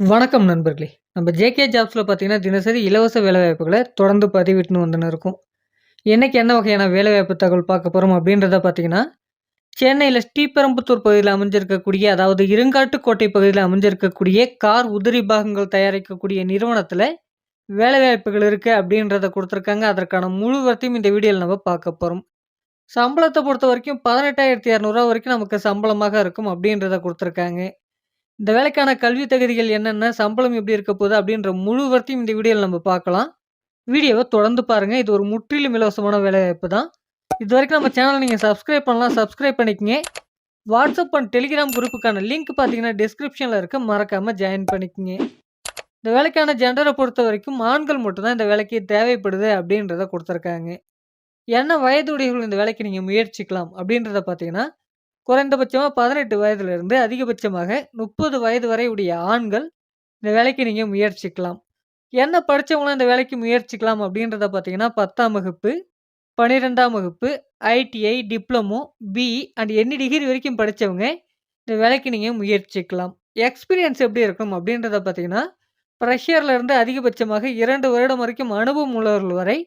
வணக்கம் நண்பர்களே! நம்ம ஜேகே ஜாப்ஸில் பார்த்தீங்கன்னா, தினசரி இலவச வேலைவாய்ப்புகளை தொடர்ந்து பதிவிட்டுன்னு வந்துன்னு இருக்கும். என்றைக்கு என்ன வகையான வேலைவாய்ப்பு தகவல் பார்க்க போகிறோம் அப்படின்றத பார்த்தீங்கன்னா, சென்னையில் ஸ்ரீபெரும்புத்தூர் பகுதியில் அமைஞ்சிருக்கக்கூடிய, அதாவது இருங்காட்டுக்கோட்டை பகுதியில் அமைஞ்சிருக்கக்கூடிய கார் உதிரி பாகங்கள் தயாரிக்கக்கூடிய நிறுவனத்தில் வேலைவாய்ப்புகள் இருக்குது அப்படின்றத கொடுத்துருக்காங்க. அதற்கான முழு வரத்தையும் இந்த வீடியோவில் நம்ம பார்க்க போகிறோம் சம்பளத்தை பொறுத்த வரைக்கும் பதினெட்டாயிரத்தி இரநூறுவா வரைக்கும் நமக்கு சம்பளமாக இருக்கும் அப்படின்றத கொடுத்துருக்காங்க. இந்த வேலைக்கான கல்வி தகுதிகள் என்னென்ன? சம்பளம் எப்படி இருக்க போகுது? அப்படின்ற முழுவத்தையும் இந்த வீடியோல நம்ம பார்க்கலாம். வீடியோவ தொடர்ந்து பாருங்க. இது ஒரு முற்றிலும் இலவசமான வேலைவாய்ப்பு தான். இதுவரைக்கும் நம்ம சேனலை நீங்க சப்ஸ்கிரைப் பண்ணலாம், சப்ஸ்கிரைப் பண்ணிக்கங்க. வாட்ஸ்அப் அண்ட் டெலிகிராம் குரூப்புக்கான லிங்க் பார்த்தீங்கன்னா, டிஸ்கிரிப்ஷனில் இருக்கு. மறக்காம ஜாயின் பண்ணிக்கங்க. இந்த வேலைக்கான ஜென்ரலை பொறுத்த வரைக்கும் ஆண்கள் மட்டும் தான் இந்த வேலைக்கு தேவைப்படுது அப்படின்றத கொடுத்துருக்காங்க. என்ன வயதுடையவர்கள் இந்த வேலைக்கு நீங்க முயற்சிக்கலாம் அப்படின்றத பார்த்தீங்கன்னா, குறைந்தபட்சமாக பதினெட்டு வயதிலிருந்து அதிகபட்சமாக 30 வயது வரை உடைய ஆண்கள் இந்த வேலைக்கு நீங்கள் முயற்சிக்கலாம். என்ன படிச்சவங்கலாம் இந்த வேலைக்கு முயற்சிக்கலாம் அப்படின்றத பார்த்தீங்கன்னா, 10ஆம் வகுப்பு, 12ஆம் வகுப்பு, ITI, diploma, BE and any degree வரைக்கும் படித்தவங்க இந்த வேலைக்கு நீங்கள் முயற்சிக்கலாம். எக்ஸ்பீரியன்ஸ் எப்படி இருக்கும் அப்படின்றத பார்த்தீங்கன்னா, ப்ரெஷர்லேருந்து அதிகபட்சமாக இரண்டு வருடம் வரைக்கும் அனுபவம் உள்ளவர்கள் வரை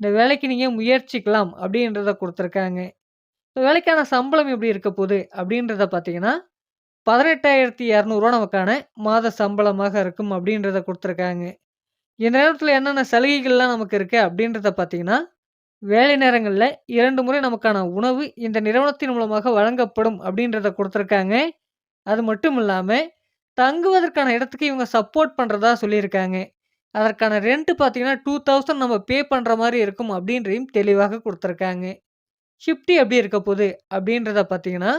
இந்த வேலைக்கு நீங்கள் முயற்சிக்கலாம் அப்படின்றத கொடுத்துருக்காங்க வேலைக்கான சம்பளம் எப்படி இருக்க போகுது அப்படின்றத பார்த்தீங்கன்னா, பதினெட்டாயிரத்தி இரநூறுவா நமக்கான மாத சம்பளமாக இருக்கும் அப்படின்றத கொடுத்துருக்காங்க. இந்த நேரத்தில் என்னென்ன சலுகைகள்லாம் நமக்கு இருக்குது அப்படின்றத பார்த்தீங்கன்னா, வேலை நேரங்களில் இரண்டு முறை நமக்கான உணவு இந்த நிறுவனத்தின் மூலமாக வழங்கப்படும் அப்படின்றத கொடுத்துருக்காங்க. அது மட்டும் இல்லாமல் தங்குவதற்கான இடத்துக்கு இவங்க சப்போர்ட் பண்ணுறதா சொல்லியிருக்காங்க. அதற்கான ரெண்ட் பார்த்தீங்கன்னா, 2000 நம்ம பே பண்ணுற மாதிரி இருக்கும் அப்படின்றதையும் தெளிவாக கொடுத்துருக்காங்க. ஷிஃப்ட் எப்படி இருக்க போகுது அப்படின்றத பார்த்தீங்கன்னா,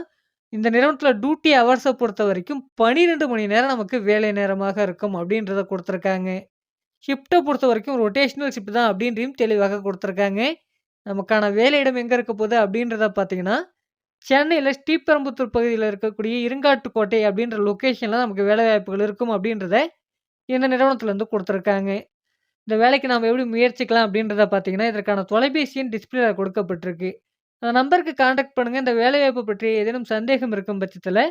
இந்த நிறுவனத்தில் டியூட்டி ஹவர்ஸ பொறுத்தவரைக்கும் 12 மணி நேரம் நமக்கு வேலை நேரமாக இருக்கும் அப்படின்றத கொடுத்துருக்காங்க. ஷிஃப்ட்டை பொறுத்த வரைக்கும் ரொட்டேஷனல் ஷிஃப்ட் தான் அப்படின்றையும் தெளிவாக கொடுத்துருக்காங்க. நமக்கான வேலையிடம் எங்கே இருக்க போகுது அப்படின்றத பார்த்தீங்கன்னா, சென்னையில் ஸ்ரீபெரும்புத்தூர் பகுதியில் இருக்கக்கூடிய இருங்காட்டுக்கோட்டை அப்படின்ற லொக்கேஷனில் நமக்கு வேலைவாய்ப்புகள் இருக்கும் அப்படின்றத இந்த நிறுவனத்துலேருந்து கொடுத்துருக்காங்க. இந்த வேலைக்கு நாம் எப்படி முயற்சிக்கலாம் அப்படின்றத பார்த்தீங்கன்னா, இதற்கான தொலைபேசியின் டிஸ்பிளேல கொடுக்கப்பட்டிருக்கு. அந்த நம்பருக்கு காண்டாக்ட் பண்ணுங்கள் இந்த வேலைவாய்ப்பு பற்றி ஏதேனும் சந்தேகம் இருக்கும் பட்சத்தில்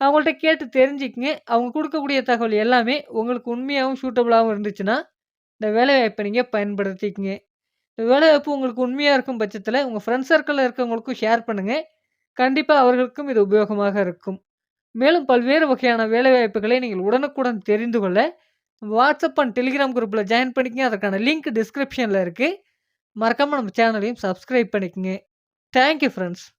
அவங்கள்ட்ட கேட்டு தெரிஞ்சுக்கங்க. அவங்க கொடுக்கக்கூடிய தகவல் எல்லாமே உங்களுக்கு உண்மையாகவும் சூட்டபுளாகவும் இருந்துச்சுன்னா, இந்த வேலைவாய்ப்பை நீங்கள் பயன்படுத்திக்கங்க. இந்த வேலைவாய்ப்பு உங்களுக்கு உண்மையாக இருக்கும் பட்சத்தில் உங்கள் ஃப்ரெண்ட்ஸ் சர்க்கிளில் இருக்கவங்களுக்கும் ஷேர் பண்ணுங்கள் கண்டிப்பாக அவர்களுக்கும் இது உபயோகமாக இருக்கும். மேலும் பல்வேறு வகையான வேலைவாய்ப்புகளை நீங்கள் உடனுக்குடன் தெரிந்து கொள்ள, வாட்ஸ்அப் அண்ட் டெலிகிராம் குரூப்பில் ஜாயின் பண்ணிக்கங்க. அதற்கான லிங்க் டிஸ்கிரிப்ஷனில் இருக்குது மறக்காமல் நம்ம சேனலையும் சப்ஸ்கிரைப் பண்ணிக்கங்க. Thank you, friends.